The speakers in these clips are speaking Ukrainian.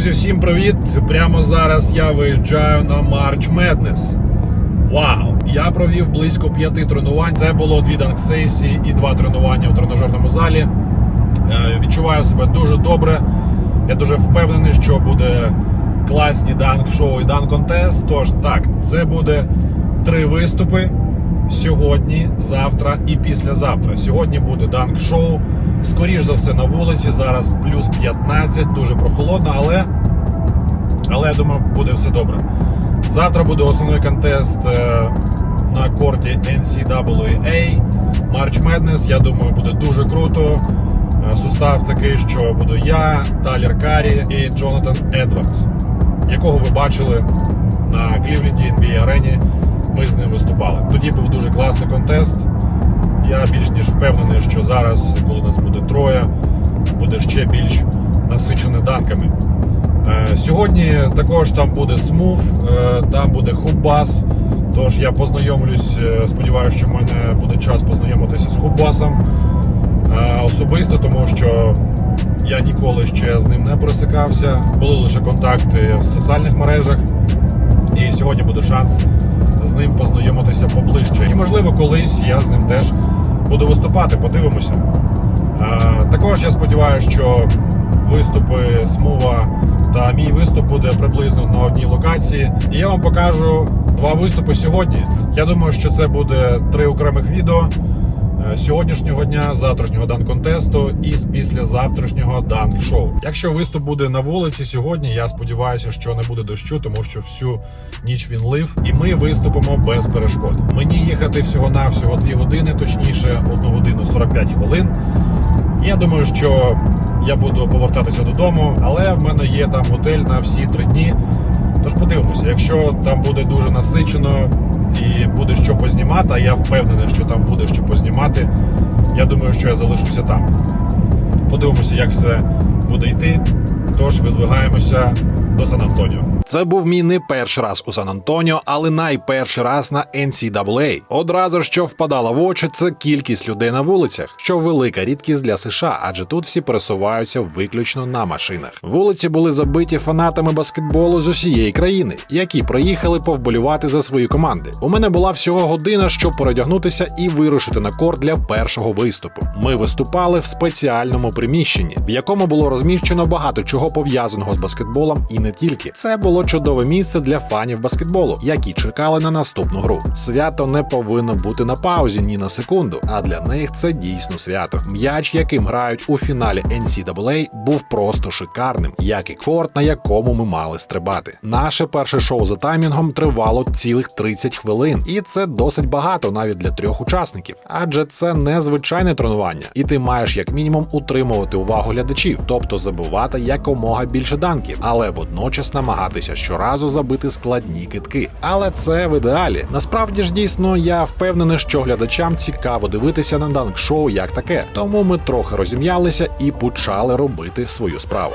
Друзі, всім привіт! Прямо зараз я виїжджаю на March Madness. Вау! Я провів близько п'яти тренувань. Це було дві данк-сесії і два тренування в тренажерному залі. Е, Відчуваю себе дуже добре. Я дуже впевнений, що буде класні данк-шоу і данк-контест. Тож так, це буде три виступи сьогодні, завтра і післязавтра. Сьогодні буде данк-шоу. Скоріш за все на вулиці. Зараз плюс 15, дуже прохолодно, але, але я думаю, буде все добре. Завтра буде основний контест е, на корті NCAA March Madness. Я думаю, буде дуже круто. Е, Сустав такий, що буду я, Талер Карі і Джонатан Едвардс, якого ви бачили на Клівленді NBA арені. Ми з ним виступали. Тоді був дуже класний контест. Я більш ніж впевнений, що зараз, коли нас буде троє, буде ще більш насичений данками. Е, Сьогодні також там буде смув, е, там буде хубас. Тож я познайомлюсь, е, сподіваюся, що в мене буде час познайомитися з хубасом особисто, тому що я ніколи ще з ним не пересикався. Були лише контакти в соціальних мережах. І сьогодні буде шанс з ним познайомитися поближче. І можливо, колись я з ним теж буду виступати. Подивимося. Е, Також я сподіваюся, що виступи Смува та мій виступ буде приблизно на одній локації. І я вам покажу два виступи сьогодні. Я думаю, що це буде три окремих відео сьогоднішнього дня, завтрашнього дан-контесту і з післязавтрашнього дан-шоу. Якщо виступ буде на вулиці сьогодні, я сподіваюся, що не буде дощу, тому що всю ніч він лив, і ми виступимо без перешкод. Мені їхати всього навсього 2 години, точніше 1 годину 45 хвилин. Я думаю, що я буду повертатися додому, але в мене є там готель на всі три дні. Тож подивимося, якщо там буде дуже насичено і буде що познімати, а я впевнений, що там буде що познімати, я думаю, що я залишуся там. Подивимося, як все буде йти. Тож видвигаємося до Сан-Антоніо. Це був мій не перший раз у Сан-Антоніо, але найперший раз на NCAA. Одразу що впадало в очі, це кількість людей на вулицях, що велика рідкість для США, адже тут всі пересуваються виключно на машинах. Вулиці були забиті фанатами баскетболу з усієї країни, які приїхали повболювати за свої команди. У мене була всього година, щоб передягнутися і вирушити на корт для першого виступу. Ми виступали в спеціальному приміщенні, в якому було розміщено багато чого пов'язаного з баскетболом, і не тільки. Це було чудове місце для фанів баскетболу, які чекали на наступну гру. Свято не повинно бути на паузі ні на секунду, а для них це дійсно свято. М'яч, яким грають у фіналі NCAA, був просто шикарним, як і корт, на якому ми мали стрибати. Наше перше шоу за таймінгом тривало цілих 30 хвилин, і це досить багато навіть для трьох учасників, адже це не звичайне тренування, і ти маєш як мінімум утримувати увагу глядачів, тобто забивати якомога більше данків, але водночас намагатися щоразу забити складні китки. Але це в ідеалі. Насправді ж дійсно я впевнений, що глядачам цікаво дивитися на данк-шоу як таке. Тому ми трохи розім'ялися і почали робити свою справу.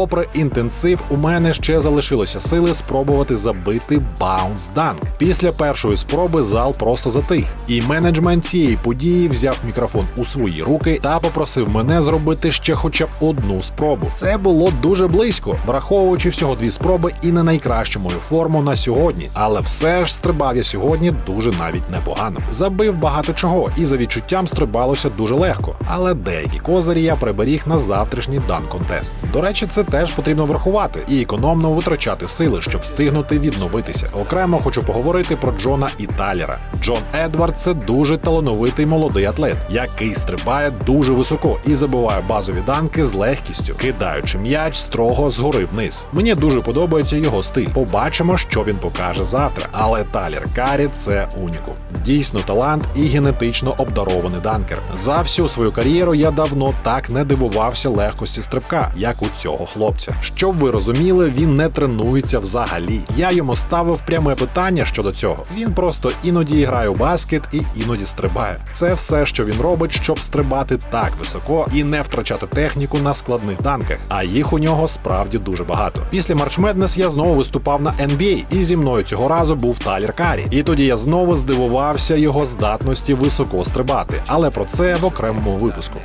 Попри інтенсив, у мене ще залишилося сили спробувати забити баунс данк. Після першої спроби зал просто затих, і менеджмент цієї події взяв мікрофон у свої руки та попросив мене зробити ще хоча б одну спробу. Це було дуже близько, враховуючи всього дві спроби і не найкращу мою форму на сьогодні. Але все ж стрибав я сьогодні дуже навіть непогано. Забив багато чого, і за відчуттям стрибалося дуже легко. Але деякі козирі я приберіг на завтрашній дан контест. До речі, це теж потрібно врахувати і економно витрачати сили, щоб встигнути відновитися. Окремо хочу поговорити про Джона і Таліра. Джон Едвард це дуже талановитий молодий атлет, який стрибає дуже високо і забиває базові данки з легкістю, кидаючи м'яч строго згори вниз. Мені дуже подобається його стиль. Побачимо, що він покаже завтра. Але Талір Карі це унікум. Дійсно талант і генетично обдарований данкер. За всю свою кар'єру я давно так не дивувався легкості стрибка, як у цього хлопця. Щоб ви розуміли, він не тренується взагалі. Я йому ставив пряме питання щодо цього. Він просто іноді грає у баскет і іноді стрибає. Це все, що він робить, щоб стрибати так високо і не втрачати техніку на складних данках. А їх у нього справді дуже багато. Після March Madness я знову виступав на NBA, і зі мною цього разу був Талір Карі. І тоді я знову здивувався його здатності високо стрибати, але про це в окремому випуску.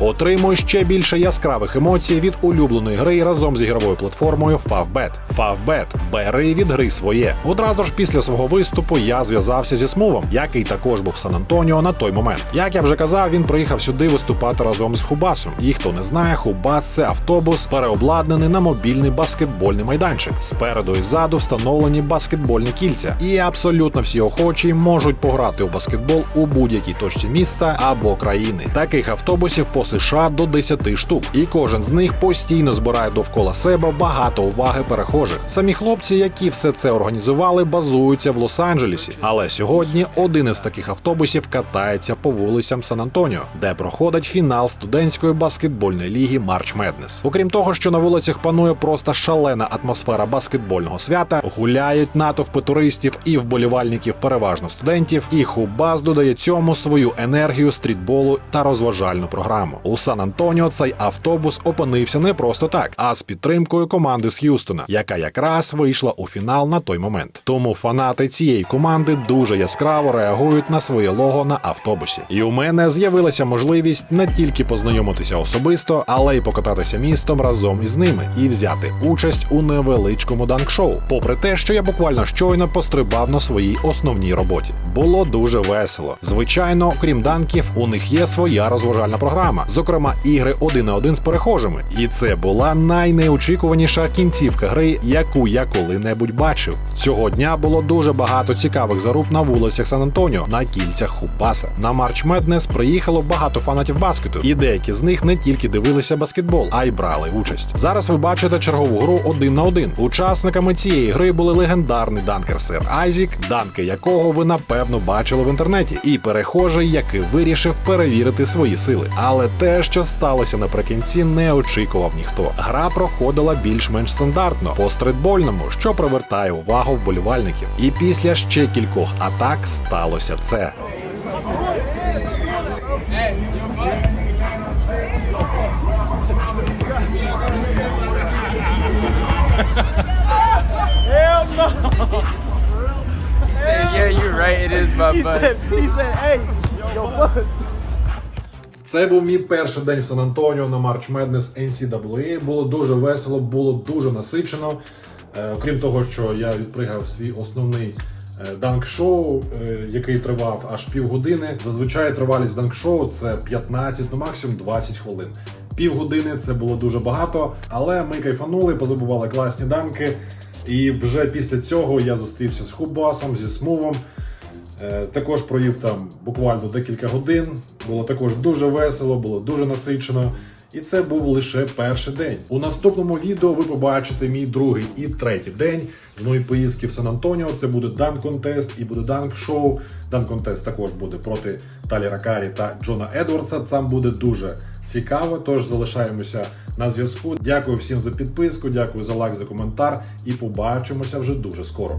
Отримуй ще більше яскравих емоцій від улюбленої гри разом з ігровою платформою Favbet. Favbet. бери від гри своє. Одразу ж після свого виступу я зв'язався зі Смувом, який також був в Сан-Антоніо на той момент. Як я вже казав, він приїхав сюди виступати разом з Хубасом. І хто не знає, Хубас це автобус, переобладнаний на мобільний баскетбольний майданчик. Спереду і ззаду встановлені баскетбольні кільця. І абсолютно всі охочі можуть пограти у баскетбол у будь-якій точці міста або країни. Таких автобусів по США до 10 штук, і кожен з них постійно збирає довкола себе багато уваги перехожих. Самі хлопці, які все це організували, базуються в Лос-Анджелесі. Але сьогодні один із таких автобусів катається по вулицям Сан-Антоніо, де проходить фінал студентської баскетбольної ліги March Madness. Окрім того, що на вулицях панує просто шалена атмосфера баскетбольного свята, гуляють натовпи туристів і вболівальників, переважно студентів. І Хубас додає цьому свою енергію стрітболу та розважальну програму. У Сан-Антоніо цей автобус опинився не просто так, а з підтримкою команди з Х'юстона, яка якраз вийшла у фінал на той момент. Тому фанати цієї команди дуже яскраво реагують на своє лого на автобусі. І у мене з'явилася можливість не тільки познайомитися особисто, але й покататися містом разом із ними і взяти участь у невеличкому данк-шоу. Попри те, що я буквально щойно пострибав на своїй основній роботі. Було дуже весело. Звичайно, крім данків, у них є своя розважальна програма, зокрема ігри один на один з перехожими. І це була найнеочікуваніша кінцівка гри, яку я коли-небудь бачив. Цього дня було дуже багато цікавих заруб на вулицях Сан-Антоніо на кільцях Хупаса. На March Madness приїхало багато фанатів баскету, і деякі з них не тільки дивилися баскетбол, а й брали участь. Зараз ви бачите чергову гру один на один. Учасниками цієї гри були легендарний данкер Сир Айзік, данки якого ви напевно бачили в інтернеті, і перехожий, який вирішив перевірити свої сили. Але те, що сталося наприкінці, не очікував ніхто. Гра проходила більш-менш стандартно по стритбольному, що привертає увагу вболівальників. І після ще кількох атак сталося це. Yeah, you're right. It is my He bus. said, he said, hey, yo, buzz. Це був мій перший день в Сан-Антоніо на March Madness NCAA. Було дуже весело, було дуже насичено. Е, Окрім того, що я відпригав свій основний е, данк-шоу, е, який тривав аж півгодини. Зазвичай тривалість данк-шоу це 15, ну максимум 20 хвилин. Півгодини це було дуже багато, але ми кайфанули, позабували класні данки. І вже після цього я зустрівся з Хубасом, зі Смувом. Е, Також провів там буквально декілька годин. Було також дуже весело, було дуже насичено. І це був лише перший день. У наступному відео ви побачите мій другий і третій день з моєї поїздки в Сан-Антоніо. Це буде дан контест і буде данк шоу. Дан контест також буде проти Таліра Карі та Джона Едвардса. Там буде дуже цікаво. Тож залишаємося на зв'язку. Дякую всім за підписку, дякую за лайк, за коментар. І побачимося вже дуже скоро.